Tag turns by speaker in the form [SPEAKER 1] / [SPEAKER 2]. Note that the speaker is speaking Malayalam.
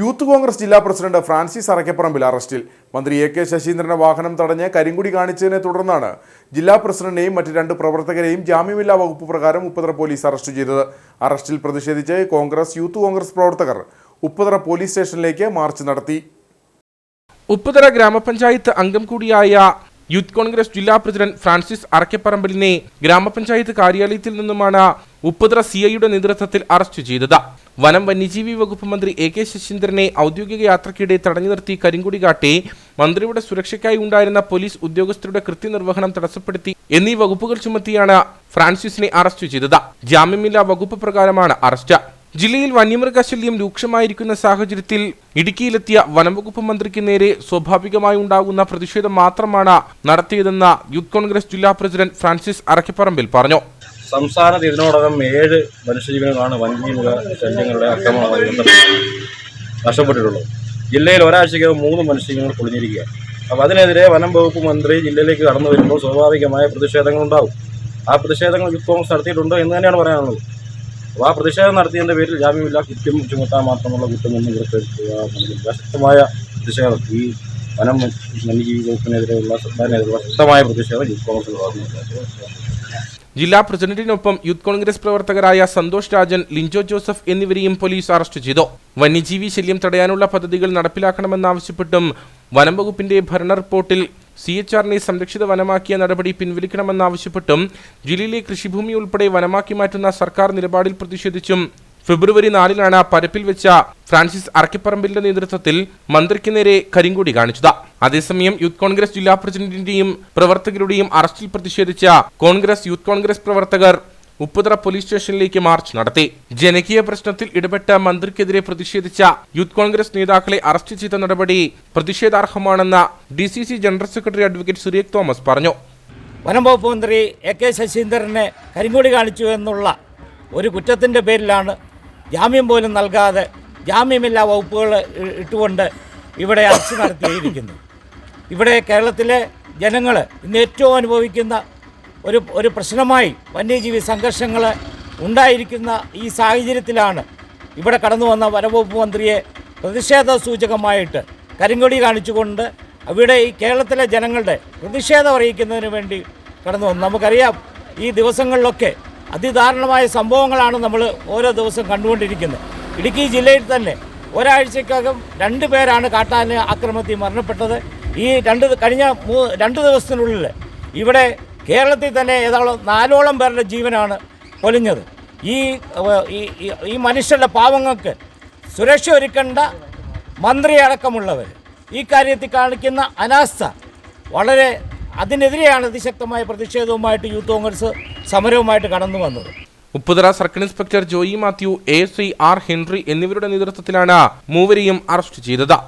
[SPEAKER 1] യൂത്ത് കോൺഗ്രസ് ജില്ലാ പ്രസിഡന്റ് ഫ്രാൻസിസ് അറക്കപ്പറമ്പിൽ അറസ്റ്റിൽ. മന്ത്രി എ കെ ശശീന്ദ്രന്റെ വാഹനം തടഞ്ഞ് കരിങ്കുടി കാണിച്ചതിനെ തുടർന്നാണ് ജില്ലാ പ്രസിഡന്റിനെയും മറ്റ് രണ്ട് പ്രവർത്തകരെയും ജാമ്യമില്ലാ വകുപ്പ് പ്രകാരം ഉപ്പുതറ പോലീസ് അറസ്റ്റ് ചെയ്തത്. അറസ്റ്റിൽ പ്രതിഷേധിച്ച് കോൺഗ്രസ് യൂത്ത് കോൺഗ്രസ് പ്രവർത്തകർ ഉപ്പുതറ പോലീസ് സ്റ്റേഷനിലേക്ക് മാർച്ച് നടത്തി.
[SPEAKER 2] ഉപ്പുതറ ഗ്രാമപഞ്ചായത്ത് അംഗം കൂടിയായ യൂത്ത് കോൺഗ്രസ് ജില്ലാ പ്രസിഡന്റ് ഫ്രാൻസിസ് അറക്കപ്പറമ്പലിനെ ഗ്രാമപഞ്ചായത്ത് കാര്യാലയത്തിൽ നിന്നുമാണ് ഉപ്പുതറ സി ഐയുടെ നേതൃത്വത്തിൽ അറസ്റ്റ് ചെയ്തത്. വനം വന്യജീവി വകുപ്പ് മന്ത്രി എ കെ ശശീന്ദ്രനെ ഔദ്യോഗിക യാത്രയ്ക്കിടെ തടഞ്ഞു നിർത്തി കരിങ്കുടി കാട്ടി മന്ത്രിയുടെ സുരക്ഷയ്ക്കായി ഉണ്ടായിരുന്ന പോലീസ് ഉദ്യോഗസ്ഥരുടെ കൃത്യനിർവഹണം തടസ്സപ്പെടുത്തി എന്നീ വകുപ്പുകൾ ചുമത്തിയാണ് ഫ്രാൻസിസിനെ അറസ്റ്റ് ചെയ്തത്. ജാമ്യമില്ലാ വകുപ്പ് പ്രകാരമാണ് അറസ്റ്റ്. ജില്ലയിൽ വന്യമൃഗശല്യം രൂക്ഷമായിരിക്കുന്ന സാഹചര്യത്തിൽ ഇടുക്കിയിലെത്തിയ വനംവകുപ്പ് മന്ത്രിക്ക് നേരെ സ്വാഭാവികമായി ഉണ്ടാകുന്ന പ്രതിഷേധം മാത്രമാണ് നടത്തിയതെന്ന് യൂത്ത് കോൺഗ്രസ് ജില്ലാ പ്രസിഡന്റ് ഫ്രാൻസിസ് അറക്കിപ്പറമ്പിൽ പറഞ്ഞു.
[SPEAKER 3] സംസ്ഥാനത്ത് ഇതിനോടകം ഏഴ് മനുഷ്യജീവനങ്ങളാണ് വന്യമൃഗ ശല്യങ്ങളുടെ ബന്ധപ്പെട്ട് നഷ്ടപ്പെട്ടിട്ടുള്ളത്. ജില്ലയിൽ ഒരാഴ്ചയ്ക്കകം മൂന്ന് മനുഷ്യജീവികൾ പൊളിഞ്ഞിരിക്കുകയാണ്. അപ്പോൾ അതിനെതിരെ വനം വകുപ്പ് മന്ത്രി ജില്ലയിലേക്ക് കടന്നു വരുമ്പോൾ സ്വാഭാവികമായ പ്രതിഷേധങ്ങൾ ഉണ്ടാവും ആ പ്രതിഷേധങ്ങൾ കോൺഗ്രസ് നടത്തിയിട്ടുണ്ടോ എന്ന് തന്നെയാണ് പറയാനുള്ളത്. അപ്പോൾ ആ പ്രതിഷേധം നടത്തിയതിന്റെ പേരിൽ ജാമ്യമില്ല കുറ്റം ചുമത്താൻ മാത്രമുള്ള കുറ്റമൊന്നും എന്നുള്ളതില്ല ശക്തമായ പ്രതിഷേധം ഈ വനം വന്യജീവി വകുപ്പിനെതിരെയുള്ള സർക്കാരിനെതിരെയുള്ള ശക്തമായ പ്രതിഷേധം യൂത്ത് കോൺഗ്രസ്
[SPEAKER 2] ജില്ലാ പ്രസിഡന്റിനൊപ്പം യൂത്ത് കോൺഗ്രസ് പ്രവർത്തകരായ സന്തോഷ് രാജൻ ലിഞ്ചോ ജോസഫ് എന്നിവരെയും പോലീസ് അറസ്റ്റ് ചെയ്തു. വന്യജീവി ശല്യം തടയാനുള്ള പദ്ധതികൾ നടപ്പിലാക്കണമെന്നാവശ്യപ്പെട്ടും വനം വകുപ്പിന്റെ ഭരണ റിപ്പോർട്ടിൽ സി എച്ച് ആറിനെ സംരക്ഷിത വനമാക്കിയ നടപടി പിൻവലിക്കണമെന്നാവശ്യപ്പെട്ടും ജില്ലയിലെ കൃഷിഭൂമി ഉൾപ്പെടെ വനമാക്കി മാറ്റുന്ന സർക്കാർ നിലപാടിൽ പ്രതിഷേധിച്ചും ഫെബ്രുവരി നാലിനാണ് പരപ്പിൽ വെച്ച ഫ്രാൻസിസ് അറക്കിപ്പറമ്പിലിന്റെ നേതൃത്വത്തിൽ മന്ത്രിക്ക് നേരെ കരിങ്കൊടി കാണിച്ചത്. അതേസമയം യൂത്ത് കോൺഗ്രസ് ജില്ലാ പ്രസിഡന്റിന്റെയും പ്രവർത്തകരുടെയും അറസ്റ്റിൽ പ്രതിഷേധിച്ച കോൺഗ്രസ് യൂത്ത് കോൺഗ്രസ് പ്രവർത്തകർ ഉപ്പുതറ പോലീസ് സ്റ്റേഷനിലേക്ക് മാർച്ച് നടത്തി. ജനകീയ പ്രശ്നത്തിൽ ഇടപെട്ട മന്ത്രിക്കെതിരെ പ്രതിഷേധിച്ച യൂത്ത് കോൺഗ്രസ് നേതാക്കളെ അറസ്റ്റ് ചെയ്ത നടപടി പ്രതിഷേധാർഹമാണെന്ന് D C C general secretary advocate Surekh Thomas പറഞ്ഞു.
[SPEAKER 4] വനം വകുപ്പ് മന്ത്രി എ കെ ശശീന്ദ്രനെ കരിങ്കൊടി കാണിച്ചു എന്നുള്ള ഒരു കുറ്റത്തിന്റെ പേരിലാണ് ജാമ്യം പോലും നൽകാതെ ജാമ്യമില്ലാ വകുപ്പുകൾ ഇട്ടുകൊണ്ട് ഇവിടെ അറസ്റ്റ് നടത്തിയിരിക്കുന്നു. ഇവിടെ കേരളത്തിലെ ജനങ്ങൾ ഇന്ന് ഏറ്റവും അനുഭവിക്കുന്ന ഒരു ഒരു പ്രശ്നമായി വന്യജീവി സംഘർഷങ്ങൾ ഉണ്ടായിരിക്കുന്ന ഈ സാഹചര്യത്തിലാണ് ഇവിടെ കടന്നു വന്ന വനവകുപ്പ് മന്ത്രിയെ പ്രതിഷേധ സൂചകമായിട്ട് കരിങ്കൊടി കാണിച്ചുകൊണ്ട് അവിടെ ഈ കേരളത്തിലെ ജനങ്ങളുടെ പ്രതിഷേധം അറിയിക്കുന്നതിന് വേണ്ടി കടന്നു വന്നു നമുക്കറിയാം ഈ ദിവസങ്ങളിലൊക്കെ അതിദാരുണമായ സംഭവങ്ങളാണ് നമ്മൾ ഓരോ ദിവസവും കണ്ടുകൊണ്ടിരിക്കുന്നത്. ഇടുക്കി ജില്ലയിൽ തന്നെ ഒരാഴ്ചക്കകം രണ്ട് പേരാണ് കാട്ടാന ആക്രമണത്തിൽ മരണപ്പെട്ടത്. ഈ രണ്ട് കഴിഞ്ഞ രണ്ട് ദിവസത്തിനുള്ളിൽ ഇവിടെ കേരളത്തിൽ തന്നെ ഏതാളും നാലോളം പേരുടെ ജീവനാണ് പൊലിഞ്ഞത്. ഈ ഈ മനുഷ്യരുടെ പാവങ്ങൾക്ക് സുരക്ഷ ഒരുക്കേണ്ട മന്ത്രി അടക്കമുള്ളവർ ഈ കാര്യത്തിൽ കാണിക്കുന്ന അനാസ്ഥ വളരെ അതിനെതിരെയാണ് അതിശക്തമായ പ്രതിഷേധവുമായിട്ട് യൂത്ത് കോൺഗ്രസ് സമരവുമായിട്ട് കടന്നു വന്നത്.
[SPEAKER 2] Upputhara circle inspector Joy Mathew A C R Henry എന്നിവരുടെ നേതൃത്വത്തിലാണ് മൂവരെയും അറസ്റ്റ് ചെയ്തത്.